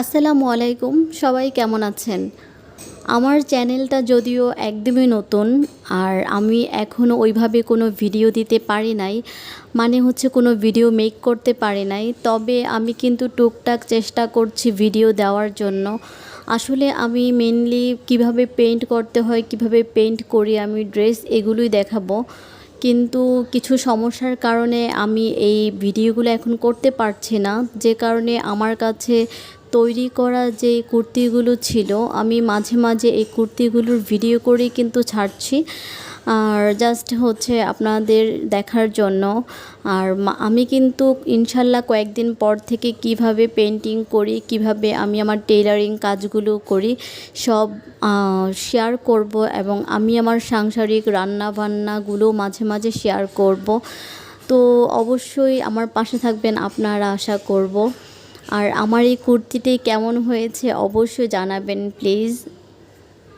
আসসালামু আলাইকুম, সবাই কেমন আছেন? আমার চ্যানেলটা যদিও একদমই নতুন, আর আমি এখনও ওইভাবে কোনো ভিডিও দিতে পারি নাই মানে হচ্ছে কোনো ভিডিও মেক করতে পারি নাই, তবে আমি কিন্তু টুকটাক চেষ্টা করছি ভিডিও দেওয়ার জন্য। আসলে আমি মেনলি কীভাবে পেইন্ট করতে হয়, কীভাবে পেইন্ট করি, আমি ড্রেস এগুলোই দেখাবো, কিন্তু কিছু সমস্যার কারণে আমি এই ভিডিওগুলো এখন করতে পারছি না, যে কারণে আমার কাছে তৈরি করা যে কুর্তিগুলো ছিল, আমি মাঝে মাঝে এই কুর্তিগুলোর ভিডিও করেই কিন্তু ছাড়ছি। আর জাস্ট হচ্ছে আপনাদের দেখার জন্য। আর আমি কিন্তু ইনশাল্লাহ কয়েকদিন পর থেকে কীভাবে পেন্টিং করি, কীভাবে আমি আমার টেলারিং কাজগুলো করি, সব শেয়ার করব এবং আমি আমার সাংসারিক রান্না বান্নাগুলো মাঝে মাঝে শেয়ার করব। তো অবশ্যই আমার পাশে থাকবেন, আপনারা আশা করব। আর আমার এই কুর্তিটি কেমন হয়েছে অবশ্যই জানাবেন প্লিজ।